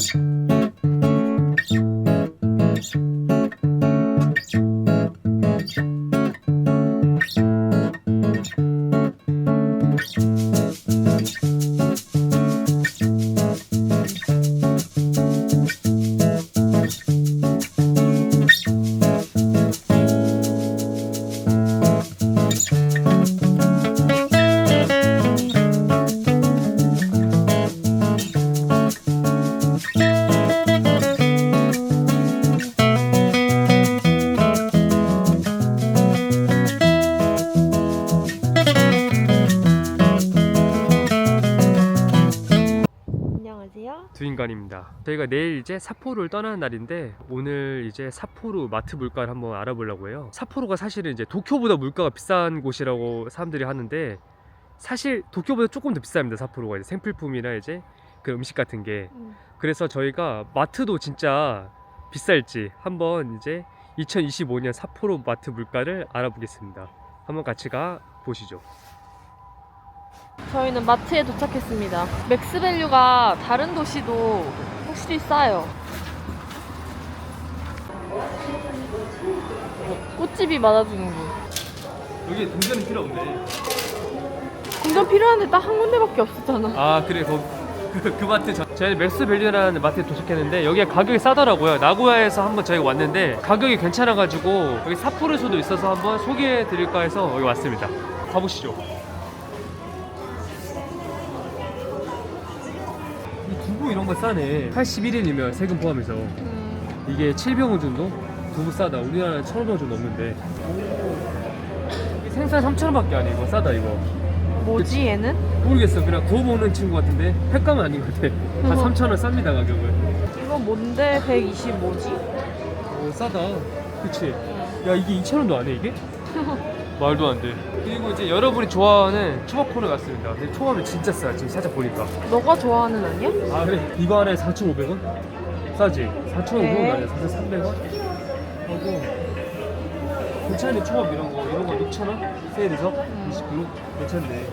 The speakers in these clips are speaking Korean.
안 두인관입니다. 저희가 내일 이제 사포를 떠나는 날인데 오늘 이제 사포로 마트 물가를 한번 알아보려고 해요. 사포로가 사실은 이제 도쿄보다 물가가 비싼 곳이라고 사람들이 하는데 사실 도쿄보다 조금 더 비쌉니다. 사포로가 이제 생필품이나 이제 그 음식 같은 게 음. 그래서 저희가 마트도 진짜 비쌀지 한번 이제 2025년 사포로 마트 물가를 알아보겠습니다. 한번 같이 가 보시죠. 저희는 마트에 도착했습니다. 맥스밸류가 다른 도시도 확실히 싸요. 꽃집이 많아지는군. 여기 동전은 필요 없네. 공전 필요한데 딱 한 군데밖에 없었잖아. 아 그래 거, 그, 그 마트 저, 저희 맥스밸류라는 마트에 도착했는데 여기가 가격이 싸더라고요 나고야에서 한번 저희가 왔는데 가격이 괜찮아가지고 여기 삿포로에서도 있어서 한번 소개해 드릴까 해서 여기 왔습니다 가보시죠 이런 거 싸네 81일이면 세금 포함해서 음, 이게 700원 정도? 두부 싸다 우리나라는 1,500원 정도 넘는데 이 생선 3,000원밖에 안 해 이거 싸다 이거 뭐지 얘는? 모르겠어. 그냥 구워 먹는 친구 같은데 횟감은 아닌 것 같아. 한 어머. 3,000원 쌉니다 가격을. 이건 뭔데 125지? 오 싸다. 그치? 야 이게 2,000원도 안 해 이게? 말도 안 돼. 그리고 이제 여러분이 좋아하는 초밥 코너 갔습니다. 근데 초밥이 진짜 싸. 지금 살짝 보니까. 너가 좋아하는 아니야? 아 그래? 이거 하나에 4,500원? 싸지? 4,500원 네. 아니야? 4,300원? 하고 괜찮네 초밥 이런 거 이런 거 6,000원? 세일해서 20kg? 괜찮네.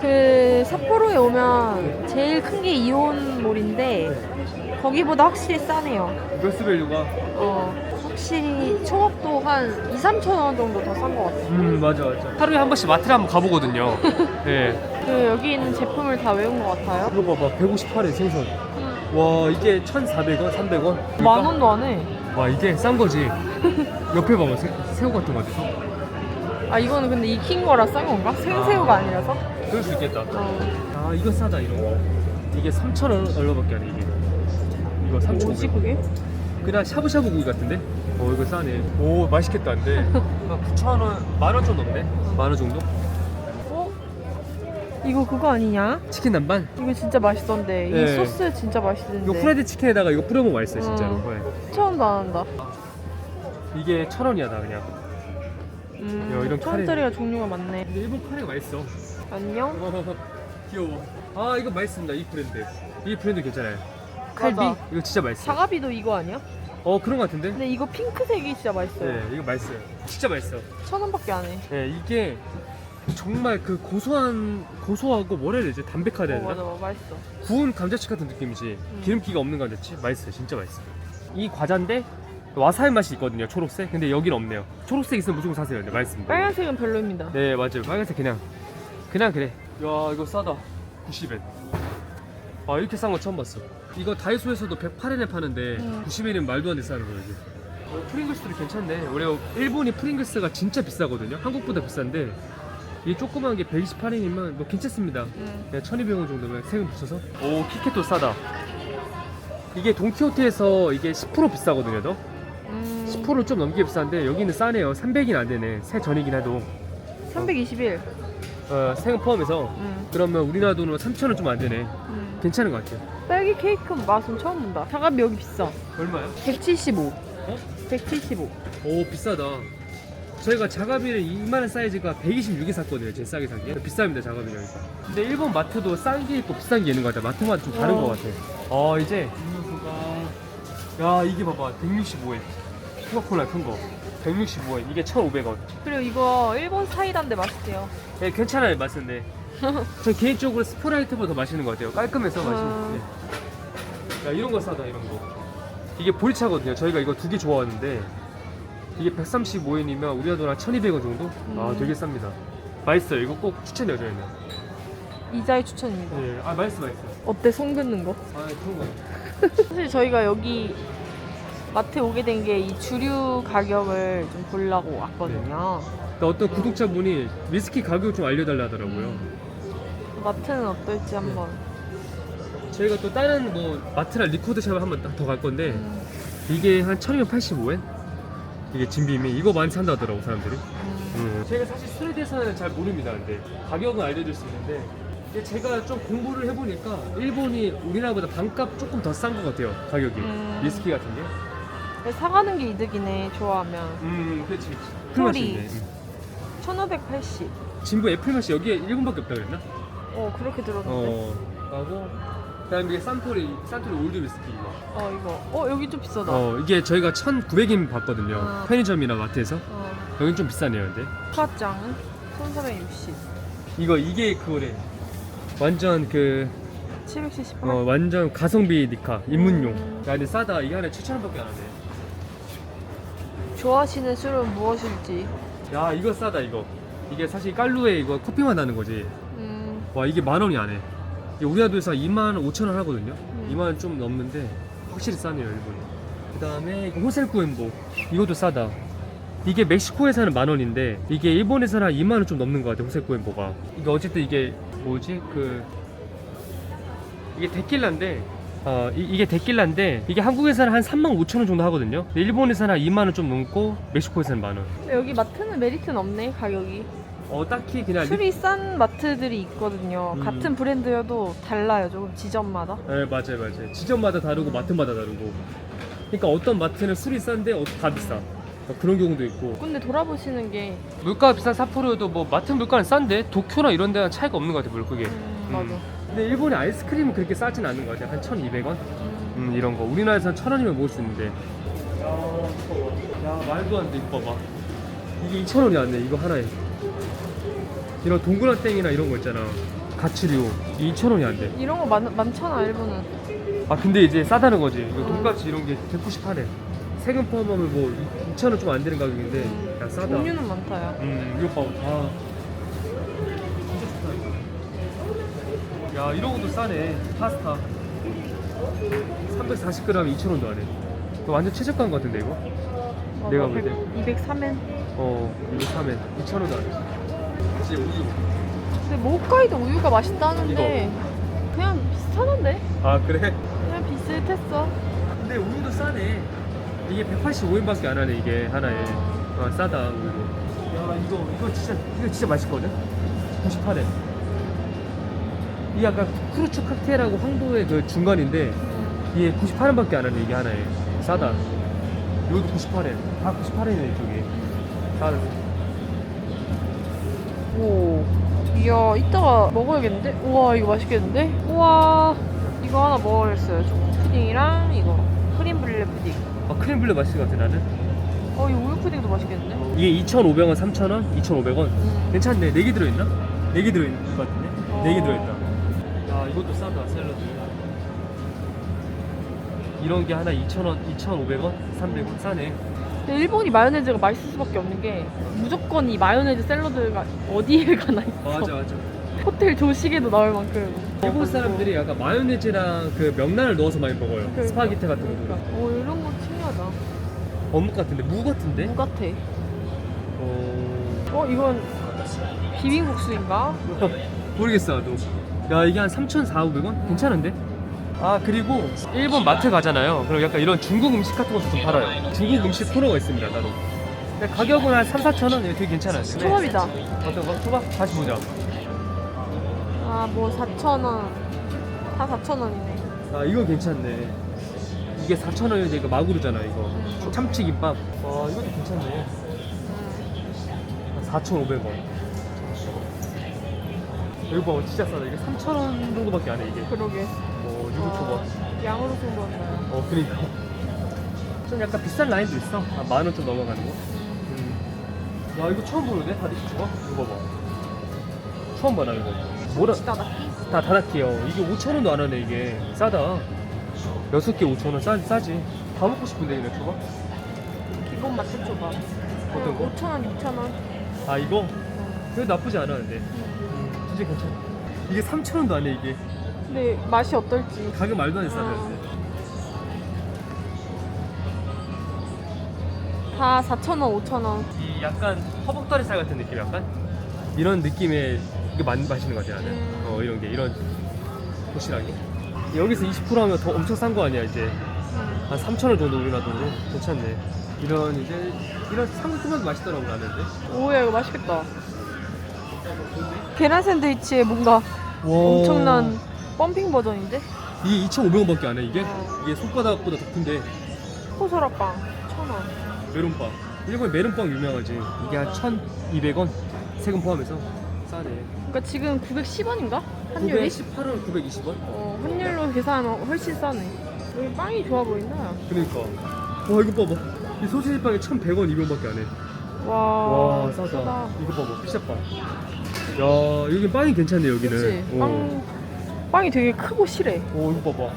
그 삿포로에 오면 제일 큰 게 이온몰인데 거기보다 확실히 싸네요. 맥스밸류가 어, 확실히 초밥도 한 2, 3천 원 정도 더 싼 것 같아요. 음 맞아 맞아. 하루에 한 번씩 마트를 한번 가보거든요. 네. 그 여기 있는 제품을 다 외운 것 같아요. 이거 봐봐 158에 생선 와 이게 1,400원 300원 만 원도 안 해. 와 이게 싼 거지 옆에 봐봐 새, 새우 같은 거 어디서 아 이거는 근데 익힌 거라 싼 건가? 생새우가 아. 아니라서? 그럴 수 있겠다 어. 아 이거 싸다 이런 거 이게 3,000원 얼마밖에 안 해 이게 이거 3,000원 뭐지 그게? 그냥 샤브샤브 고기 같은데? 어 이거 싸네 오 맛있겠다 근데 9,000원 만원 좀 넘네 만 원 정도? 어? 이거 그거 아니냐? 치킨 남반? 이거 진짜 맛있던데. 이 네. 소스 진짜 맛있는데. 이거 프라이드 치킨에다가 이거 뿌려 먹으면 맛있어요 진짜로 어. 네. 1천 원도 안 한다. 이게 1,000원이야 다 그냥 음, 야, 이런 천 원짜리가 종류가 많네. 근데 일본 카레가 맛있어 안녕? 귀여워. 아 이거 맛있습니다. 이 브랜드. 이 브랜드 괜찮아요. 칼비 맞아. 이거 진짜 맛있어. 요 사가비도 이거 아니야? 어 그런 것 같은데? 근데 이거 핑크색이 진짜 맛있어요. 네 이거 맛있어요. 진짜 맛있어. 천 원밖에 안 해. 네 이게 정말 그 고소한 고소하고 뭐라 해야 되지? 담백하다 해야 어, 되나? 맞아, 맛있어. 구운 감자칩 같은 느낌이지. 음. 기름기가 없는 감자칩 맛있어요. 진짜 맛있어. 이 과자인데 와사비 맛이 있거든요. 초록색. 근데 여긴 없네요. 초록색 있으면 무조건 사세요. 네 맛있습니다. 빨간색은 별로입니다. 네 맞아요. 빨간색 그냥 그냥 그래. 야 이거 싸다. 90엔. 아 이렇게 싼 거 처음 봤어. 이거 다이소에서도 108엔에 파는데 음. 90엔이면 말도 안 돼 싸는 거야 이게. 어, 프링글스도 괜찮네. 원래 일본이 프링글스가 진짜 비싸거든요. 한국보다 비싼데 이 조그만 게 128엔이면 뭐 괜찮습니다. 음. 그냥 1200원 정도면 세금 붙여서. 오 키캣도 싸다. 이게 돈키호테에서 이게 10% 비싸거든요. 더. 음. 10%를 좀 넘게 비싼데 여기는 싸네요. 300이 안 되네. 새 전이긴 해도 321. 어, 세금 포함해서 음. 그러면 우리나라 돈으로 3,000원 좀 안 되네. 음. 괜찮은 것 같아요. 딸기 케이크 맛은 처음 본다. 사과비 여기 비싸. 얼마요? 175. 어? 175. 오 비싸다. 저희가 자가비를 이만한 사이즈가 126에 샀거든요. 제일 싸게 산 게. 비쌉니다 자가비 여기가. 근데 일본 마트도 싼 게 있고 비싼 게 있는 것 같아. 마트마다 좀 다른 어. 것 같아. 어 이제 음료수가 야 이게 봐봐 165엔. 코카콜라 큰 거. 165엔. 이게 1,500원. 그리고 이거 일본 사이다인데 맛있대요. 네, 괜찮아요 맛은 네. 저 개인적으로 스프라이트보다 더 맛있는 것 같아요. 깔끔해서 맛있는. 아. 네. 야 이런 거 싸다 이런 거 이게 보리차거든요 저희가 이거 두 개 좋아하는데 이게 135엔이면 우리나라 돈 한 1200원 정도? 아 음. 되게 쌉니다 맛있어요 이거 꼭 추천해요 저희는 이자의 추천입니다. 네, 아 맛있어 맛있어 어때 손 긋는 거? 아 그런 거 사실 저희가 여기 마트에 오게 된 게 이 주류 가격을 좀 보려고 왔거든요. 근데 어떤 구독자분이 위스키 가격 좀 알려달라 하더라고요 마트는 어떨지 한번. 저희가 또 다른 뭐 마트나 리코드샵을 한번 더 갈 건데 음, 이게 한 1285엔? 이게 진빔이 이거 많이 산다 하더라고 사람들이 음. 제가 사실 술에 대해서는 잘 모릅니다 근데 가격은 알려줄 수 있는데 근데 제가 좀 공부를 해보니까 일본이 우리나라보다 반값 조금 더 싼 것 같아요 가격이 음. 위스키 같은 게 사가는 게 이득이네. 좋아하면. 음, 그렇지. 소리. 1580. 진부 애플 맛이 여기에 일본밖에 없다 그랬나? 어 그렇게 들었는데. 어. 하고 그다음에 이게 산토리 산토리 올드 위스키 이거. 어 이거. 어 여기 좀 비싸다. 어, 이게 저희가 1,900엔 봤거든요. 어. 편의점이나 마트에서. 어. 여긴 좀 비싸네요, 근데. 파장은 1460. 이거 이게 그거래. 완전 그 778. 어, 완전 가성비 니카 입문용. 음. 야, 근데 싸다. 이게 하나에 7,000원밖에 안 하네. 좋아하시는 술은 무엇일지. 야, 이거 싸다 이거. 이게 사실 깔루에 이거 커피만 나는 거지. 음. 와, 이게 만 원이 안 해. 이게 우리나라 돈에서 2만 5천 원 하거든요. 음. 2만 원 좀 넘는데 확실히 싸네요 일본이. 그다음에 이거 호셀쿠엔보 이것도 싸다. 이게 멕시코에서는 만 원인데 이게 일본에서는 한 2만 원 좀 넘는 것 같아 호셀쿠엔보가. 이게 어쨌든 이게 뭐지 그 이게 데킬라인데 어 이, 게 데킬라인데 이게 한국에서는 한 3만 5천 원 정도 하거든요. 근데 일본에서는 한 2만 원 좀 넘고 멕시코에서는 만 원. 여기 마트는 메리트는 없네 가격이. 어 딱히 그냥 리... 술이 싼 마트들이 있거든요. 음. 같은 브랜드여도 달라요 조금 지점마다. 네 맞아요 맞아요. 지점마다 다르고 마트마다 다르고. 그러니까 어떤 마트는 술이 싼데 어, 다 비싸. 어, 그런 경우도 있고. 근데 돌아보시는 게 물가가 비싼 삿포로도 뭐 마트 물가는 싼데 도쿄나 이런 데는 차이가 없는 것 같아 물가게 음, 맞아. 근데 일본의 아이스크림은 그렇게 싸진 않은 것 같아 한 1200원? 음. 음 이런 거 우리나라에서는 1000원이면 먹을 수 있는데 야, 야 말도 안 돼 이거 봐봐 이게 2000원이 안 돼 이거 하나에 이런 동그란 땡이나 이런 거 있잖아 가츠류 이 2000원이 안 돼 이런 거 많, 많잖아 일본은. 아 근데 이제 싸다는 거지 이거 돈까스 이런 게 198엔 세금 포함하면 뭐 2,000원 좀 안 되는 가격인데 음. 야 싸다 종류는 많다요. 음, 이거 봐. 다. 야, 이런 것도 싸네. 파스타. 340g 2,000원도 안 해. 이거 완전 최저가인 것 같은데, 이거? 맞아, 내가 볼 때. 203엔. 어, 이거 사면 2,000원도 안 해. 진짜 우유. 근데 모카이도 우유가 맛있다는데 그냥 비슷하던데? 아, 그래? 그냥 비슷했어. 근데 우유도 싸네. 이게 185엔밖에 안 하네, 이게 하나에. 아, 싸다, 우유도. 야, 이거, 이거 진짜, 이거 진짜 맛있거든? 98엔. 이게 약간 크루츠 칵테일하고 황도의 그 중간인데, 이게 98원밖에 안 하네 이게 하나에 싸다 이것도 98엔 다 98엔이네 이쪽이 다 오. 이야, 이따가 먹어야겠는데? 우와, 이거 맛있겠는데? 우와, 이거 하나 먹어야겠어요. 초코 푸딩이랑 이거. 크림 브릴레 푸딩. 아, 크림 블레 맛있을 것 같아 나는 어, 이 우유 푸딩도 맛있겠는데? 이게 2,500원 3,000원 2,500원 음. 괜찮네 4개 들어있나? 4개 들어있는 것 같은데? 어. 4개 들어있다 야 이것도 싸다 샐러드 이런 게 하나 2,000원 2,500원 300원 싸네 근데 일본이 마요네즈가 맛있을 수밖에 없는 게 무조건 이 마요네즈 샐러드가 어디에 가나 있어. 맞아 맞아 호텔 조식에도 나올 만큼. 일본 사람들이 약간 마요네즈랑 그 명란을 넣어서 많이 먹어요 그러니까. 스파게티 같은 그러니까. 거 오, 이런 거 특이하다. 어묵 같은데 무 같은데? 무 같아. 어... 어, 이건 비빔국수인가? 모르겠어 나도 야 이게 한 3,400원? 괜찮은데? 아 그리고 일본 마트 가잖아요 그럼 약간 이런 중국 음식 같은 것도 좀 팔아요 중국 음식 코너가 있습니다 따로 근데 가격은 한 3, 4천원 되게 괜찮아요 근데 초밥이다. 어떤 거? 초밥? 다시 보자 아, 뭐 4,000원. 다 4,000원이네. 아 이거 괜찮네 이게 4,000원인데 이거 마구르잖아 이거 음. 참치 김밥 와 이것도 괜찮네 음. 4,500원 이거 봐 진짜 싸다 이게 3,000원 정도밖에 안해 이게 그러게. 어 이거 초밥 양으로 준 거였나요? 어 그러니까 좀 약간 비싼 라인도 있어 한만원 좀 넘어가는 거 음. 야 이거 처음 보는데 다리치 초밥 이거 봐봐 처음 봐나 이거 뭐라 치다다. 다 다다키요 이게 5천 원도 안 하네 이게 싸다 여섯 개 5천 원 싸, 싸지. 다 먹고 싶은데 이거 줘봐. 이건 맛좀 줘봐. 어떤 거? 5천 원, 6천 원. 아 이거? 어. 그래도 나쁘지 않아 근데. 음, 진짜 괜찮아. 이게 3천 원도 안 해 이게. 근데 맛이 어떨지. 가격 말도 안해 어. 싸네. 다 4천 원, 5천 원. 이 약간 허벅다리살 같은 느낌 약간 이런 느낌의 이게 맛 맛있는 거 같아 나는. 음. 어 이런 게 이런 도시락이. 여기서 20% 하면 더 엄청 싼 거 아니야 이제. 음. 한 3천 원 정도 우리나라 돈으로 괜찮네. 이런 이제 이런 상큼한 맛있더라고 나는. 근데. 오야 이거 맛있겠다. 계란 샌드위치에 뭔가 엄청난 펌핑 버전인데? 이게 2,500원밖에 안 해 이게? 어. 이게 손바닥보다 더 큰데 호소라빵 천 원. 메론빵. 일본 메론빵 유명하지. 이게 한 1,200원 세금 포함해서 싸네. 그러니까 지금 910원인가? 환율이? 918원, 920원. 어, 환율로 계산하면 훨씬 싸네. 여기 빵이 좋아 보인다. 그러니까. 와 이거 봐봐. 이 소시지 빵이 1,100원, 200원밖에 안 해. 와, 와 싸다. 싸다. 이거 봐봐 피자빵. 야 여기 빵이 괜찮네 여기는. 어. 빵, 빵이 되게 크고 실해. 오 이거 봐봐.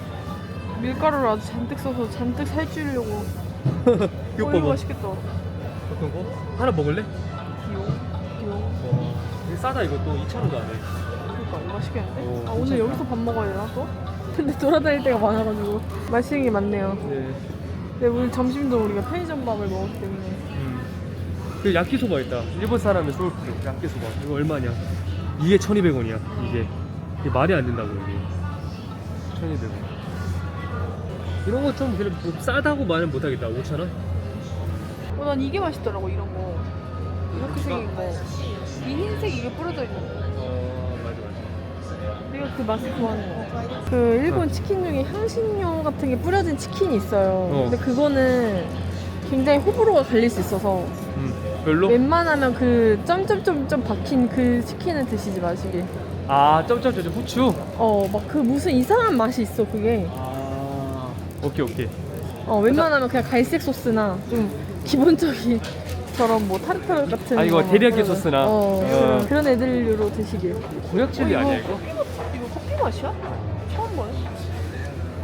밀가루를 아주 잔뜩 써서 잔뜩 살찌려고. 이거 어, 이거 봐봐. 맛있겠다. 어떤 거? 하나 먹을래? 귀여워. 귀여워. 와 싸다 이것도 2,000원도 안 해. 그러니까 이거 맛있겠는데? 어, 아, 오늘 괜찮다. 여기서 밥 먹어야 되나 또? 근데 돌아다닐 때가 많아가지고 맛있는 게 많네요. 네. 근데 오늘 점심도 우리가 편의점 밥을 먹었기 때문에 음. 그 야끼소바 있다. 일본 사람의 소울푸드 야끼소바. 이거 얼마냐? 이게 1,200원이야. 이게 이게 말이 안 된다고 이게. 1,200원. 이런 거 좀 그냥 뭐 싸다고 말은 못 하겠다. 5,000원? 어, 난 이게 맛있더라고 이런 거 이렇게 생긴 거 이 흰색 이게 뿌려져 있는 거 어 맞아 맞아. 내가 그 맛을 좋아하는 거 그 일본 치킨 중에 향신료 같은 게 뿌려진 치킨이 있어요 어. 근데 그거는 굉장히 호불호가 갈릴 수 있어서 음 별로? 웬만하면 그 점점점점 박힌 그 치킨을 드시지 마시길 아 점점점 후추. 어 막 그 무슨 이상한 맛이 있어 그게 아 오케이 오케이. 어 웬만하면 그냥 갈색 소스나 좀 기본적인 저런 뭐 타르타르 같은 아, 이거 거 데리야끼 그런- 소스나? 어, 어. 그런, 그런 애들로 드시길 곤약칠리 어, 아니야 이거? 이거 커피 맛이야? 처음 보네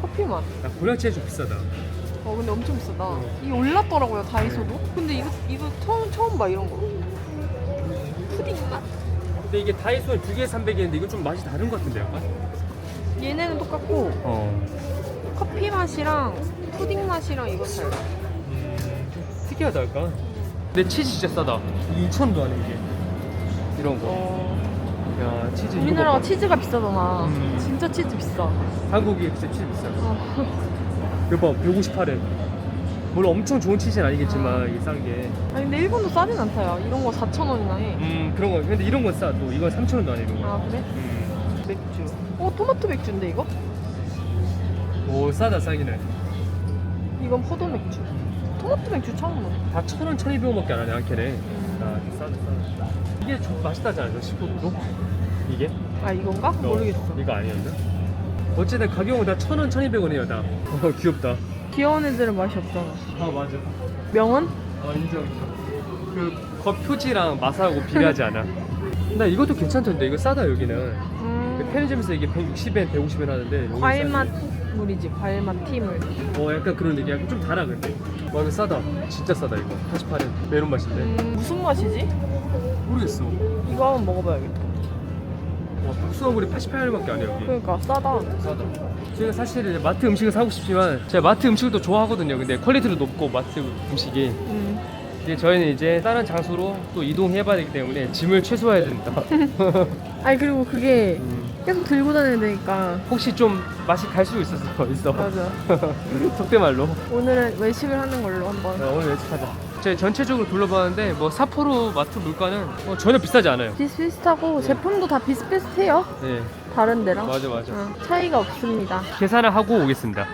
커피 맛야 곤약칠리 좀 비싸다. 어 근데 엄청 비싸다 어. 이게 올랐더라고요 다이소도 근데 이거 이거 처음 처음 봐 이런 거 푸딩 맛? 근데 이게 다이소에 두 개에 300엔인데 이거 좀 맛이 다른 것 같은데 약간? 얘네는 똑같고 어. 커피 맛이랑 푸딩 맛이랑 이거 달라 음, 좀 특이하다 할까? 근데 치즈 진짜 싸다. 2,000원도 안 해, 이게. 이런 거. 어, 야, 치즈 이거 우리나라가 봐봐. 치즈가 비싸잖아 음. 진짜 치즈 비싸 한국이 진짜 치즈 비싸. 어. 이거 봐, 158엔. 물론 엄청 좋은 치즈는 아니겠지만 이게 싼 게. 아니 근데 일본도 싸진 않다 야 이런 거 4,000원이나 해 음, 그런 거. 근데 이런 건 싸. 또 이건 3,000원도 안 해, 이런 거. 아 그래? 음. 맥주 어 토마토 맥주인데 이거? 오, 싸다, 싸긴 해. 이건 포도 맥주 토마토 맥주 처음 먹어 다 1,000원, 1,200원밖에 안 하네, 한 캔에. 음. 아, 싸다, 싸다. 이게 좀 맛있다지 않아요? 15도도? 이게? 아 이건가? 모르겠어 어, 이거 아니었나? 어쨌든 가격은 다 1,000원, 1,200원이에요, 다. 어, 귀엽다. 귀여운 애들은 맛이 없잖아. 아, 맞아. 명언? 어 인정. 그 겉표지랑 맛하고 비교하지 않아. 나 이것도 괜찮던데 이거 싸다 여기는. 그 음, 편의점에서 이게 160엔 150엔 하는데 여기 과일맛. 물이지 과일 맛 티물. 어 약간 그런 느낌. 약간 좀 달아 근데. 와 이거 싸다. 진짜 싸다 이거. 88엔. 메론 맛인데. 음, 무슨 맛이지? 모르겠어. 이거 한번 먹어봐야겠다 와 국수화물이 88엔밖에 안해 여기. 그러니까 싸다. 싸다 제가 사실 이제 마트 음식을 사고 싶지만 제가 마트 음식을 또 좋아하거든요. 근데 퀄리티도 높고 마트 음식이. 음. 이제 저희는 이제 다른 장소로 또 이동해봐야 되기 때문에 짐을 최소화해야 된다. 아니 그리고 그게 음. 계속 들고 다녀야 되니까. 혹시 좀 맛이 갈수 있었어 있어. 맞아. 속대 말로. 오늘은 외식을 하는 걸로 한번. 어, 오늘 예측하자 제가 전체적으로 둘러봤는데 뭐 사포로 마트 물가는 뭐 전혀 비싸지 않아요. 비슷비슷하고 제품도 다 비슷비슷해요. 네. 다른 데랑? 맞아 맞아. 어, 차이가 없습니다. 계산을 하고 오겠습니다.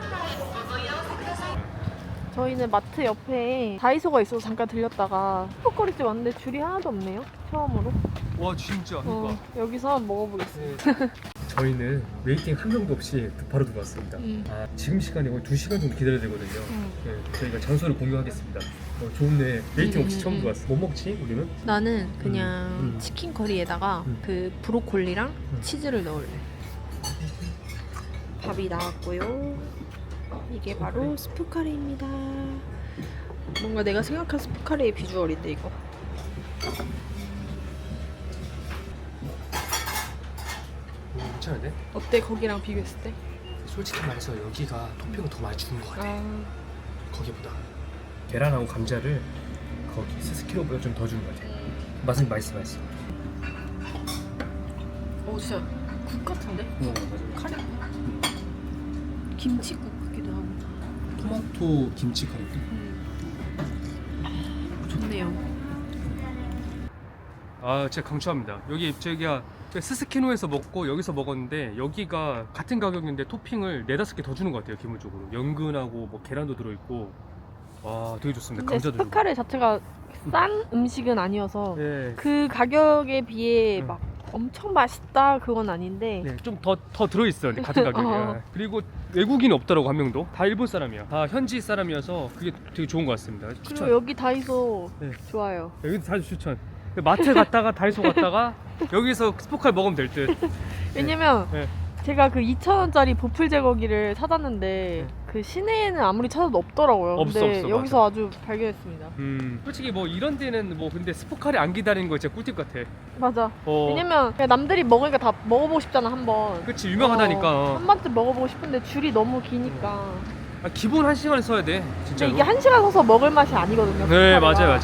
저희는 마트 옆에 다이소가 있어서 잠깐 들렸다가 푸거리집 왔는데 줄이 하나도 없네요 처음으로. 와 진짜. 어, 여기서 한번 먹어보겠습니다. 네. 저희는 웨이팅 한 명도 없이 바로 들어왔습니다 음. 아, 지금 시간이 거의 2시간 정도 기다려야 되거든요 음. 네, 저희가 장소를 공유하겠습니다 어, 좋네 웨이팅 없이 음, 처음 음, 들어왔어 뭐 먹지 우리는? 나는 그냥 음. 치킨 커리에다가 음. 그 브로콜리랑 음. 치즈를 넣을래 밥이 나왔고요 이게 바로 스프 카레입니다. 뭔가 내가 생각한 스프 카레의 비주얼인데 이거. 괜찮은데? 어때 거기랑 비교했을 때? 솔직히 말해서 여기가 토핑을 더 많이 주는 것 같아. 아, 거기보다. 계란하고 감자를 거기 스스키로보다 좀 더 주는 것 같아. 맛은 맛있어 맛있어. 오 진짜 국 같은데? 어, 맞아. 카레. 김치국 같기도 하고. 토마토 김치 카레. 좋네요. 아, 제가 강추합니다. 여기 저기가 스스키노에서 먹고 여기서 먹었는데 여기가 같은 가격인데 토핑을 네다섯 개 더 주는 것 같아요 기본적으로. 연근하고 뭐 계란도 들어있고. 와 되게 좋습니다. 근데 감자도 스프카레 자체가 싼 음식은 아니어서 주고 네, 그 가격에 비해 응. 막 엄청 맛있다 그건 아닌데 네, 좀 더 더 들어있어요 같은 가격에. 어. 그리고 외국인이 없더라고 한 명도. 다 일본 사람이야 다 현지 사람이어서 그게 되게 좋은 것 같습니다. 그리고 여기 다이소 네. 좋아요. 여기도 자주 추천 마트 갔다가 다이소 갔다가 여기서 스포칼 먹으면 될 듯 왜냐면 네. 제가 그 2,000원짜리 보풀 제거기를 찾았는데 그 시내에는 아무리 찾아도 없더라고요. 없어, 근데 없어, 여기서 아주 발견했습니다. 음 솔직히 뭐 이런 데는 뭐 근데 스포칼이 안 기다리는 거 진짜 꿀팁 같아 맞아. 어. 왜냐면 그냥 남들이 먹으니까 다 먹어보고 싶잖아 한 번. 그치 유명하다니까 어, 어. 한 번쯤 먹어보고 싶은데 줄이 너무 기니까. 아, 기본 한 시간을 써야 돼 진짜로 이게 한 시간 서서 먹을 맛이 아니거든요. 네 스파게티가. 맞아요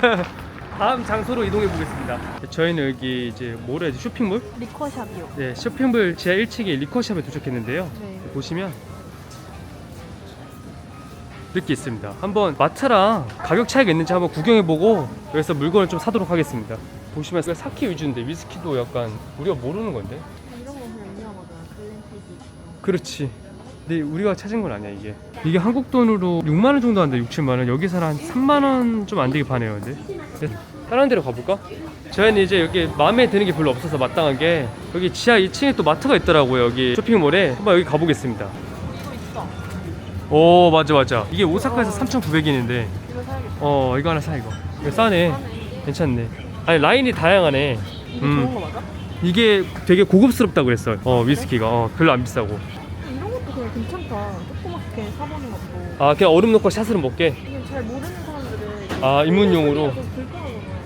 맞아요 다음 장소로 이동해 보겠습니다 저희는 여기 이제 뭐라 해야지 쇼핑몰? 리커샵이요. 네 쇼핑몰 지하 1층에 리커샵에 도착했는데요 네. 보시면 이렇게 있습니다 한번 마트랑 가격 차이가 있는지 한번 구경해보고 여기서 물건을 좀 사도록 하겠습니다 보시면 사키 위주인데 위스키도 약간 우리가 모르는 건데 이런 거 그냥 유명하잖아. 글렌피디. 그렇지. 근데 우리가 찾은 건 아니야 이게. 이게 한국 돈으로 6만 원 정도 한다. 6, 7만 원. 여기서는 한 3만 원 좀 안 되게 파네요. 근데. 네, 다른 데로 가볼까? 저희는 이제 여기 마음에 드는 게 별로 없어서 마땅한 게 여기 지하 2층에 또 마트가 있더라고요. 여기 쇼핑몰에 한번 여기 가보겠습니다. 오 맞아 맞아. 이게 오사카에서 3,900원인데 이거 사야겠다. 어 이거 하나 사 이거. 이거 싸네. 괜찮네. 아니 라인이 다양하네. 이게 음. 이게 되게 고급스럽다고 그랬어요. 어 위스키가 어, 별로 안 비싸고. 괜찮다. 조그맣게 사보는 것도. 아 그냥 얼음 넣고 샷으로 먹게. 이게 잘 모르는 사람들은 아, 입문용으로?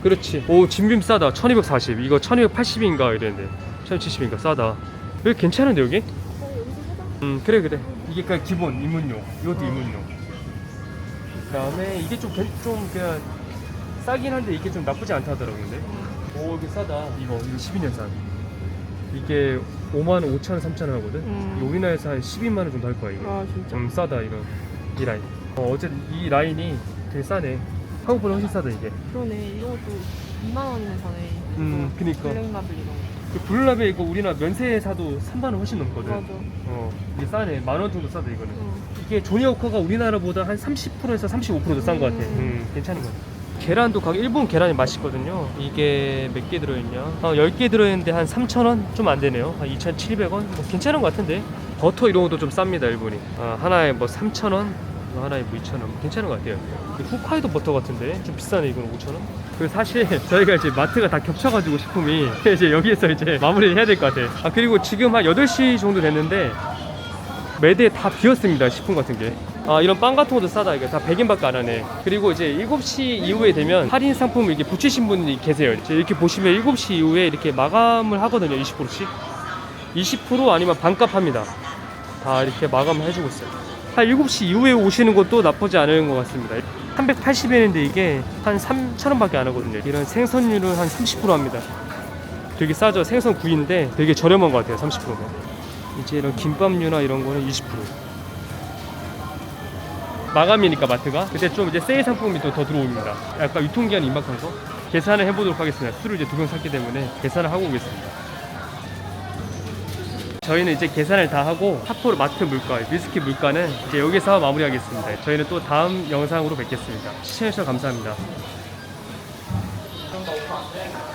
그렇지. 오, 진빔 싸다. 1240. 이거 1280인가 이랬는데. 1070인가 싸다. 여기 괜찮은데, 여기? 음, 그래, 그래. 이게 그냥 기본, 입문용. 이것도 어. 입문용. 그 다음에 이게 좀, 괜- 좀 그냥 싸긴 한데 이게 좀 나쁘지 않다 하더라고요, 근데. 오, 이게 싸다. 이거, 이거 12년산. 이게 5만 5천 원, 3천 원 하거든? 음. 우리나라에서 한 12만 원 정도 할 거야, 이게. 아 진짜. 좀 싸다, 이런. 이 라인. 어, 어쨌든 이 라인이 되게 싸네. 한국보다 훨씬 싸다, 이게. 그러네. 이런 것도 2만 원이면 사네. 음, 그니까. 블랙라벨 이런 거. 그 블루라벨 이거 우리나라 면세 사도 3만 원 훨씬 넘거든. 맞아. 어, 이게 싸네. 만 원 정도 싸다 이거는. 응. 이게 조니워커가 우리나라보다 한 30%에서 35%더 싼 것 같아. 음. 음, 괜찮은 것 같아. 계란도 가격 일본 계란이 맛있거든요. 이게 몇 개 들어있냐? 아, 10개 들어있는데 한 3,000원 좀 안 되네요. 한 2,700원? 뭐 괜찮은 것 같은데. 버터 이런 것도 좀 쌉니다, 일본이. 아, 하나에 뭐 3,000원? 하나에 뭐 2,000원. 괜찮은 것 같아요. 이 홋카이도 버터 같은데 좀 비싸네 이거는 5,000원. 그리고 사실 저희가 이제 마트가 다 겹쳐가지고 식품이 이제 여기에서 이제 마무리를 해야 될 것 같아요. 아 그리고 지금 한 8시 정도 됐는데 매대 다 비었습니다 식품 같은 게. 아 이런 빵 같은 것도 싸다 이거 다 100엔밖에 안 하네. 그리고 이제 7시 이후에 되면 할인 상품 이렇게 붙이신 분이 계세요. 이렇게 보시면 7시 이후에 이렇게 마감을 하거든요 20%씩. 20% 아니면 반값 합니다. 다 이렇게 마감을 해주고 있어요. 한 7시 이후에 오시는 것도 나쁘지 않은 것 같습니다. 380엔인데 이게 한 3,000원밖에 안 하거든요. 이런 생선류는 한 30% 합니다. 되게 싸죠. 생선 구이인데 되게 저렴한 것 같아요. 30%면. 이제 이런 김밥류나 이런 거는 20%. 마감이니까 마트가 그때 좀 이제 세일 상품이 또 더 들어옵니다. 약간 유통기한이 임박해서 계산을 해보도록 하겠습니다. 술을 이제 두 병 샀기 때문에 계산을 하고 오겠습니다. 저희는 이제 계산을 다 하고 삿포로 마트 물가, 위스키 물가는 이제 여기서 마무리하겠습니다. 저희는 또 다음 영상으로 뵙겠습니다. 시청해주셔서 감사합니다.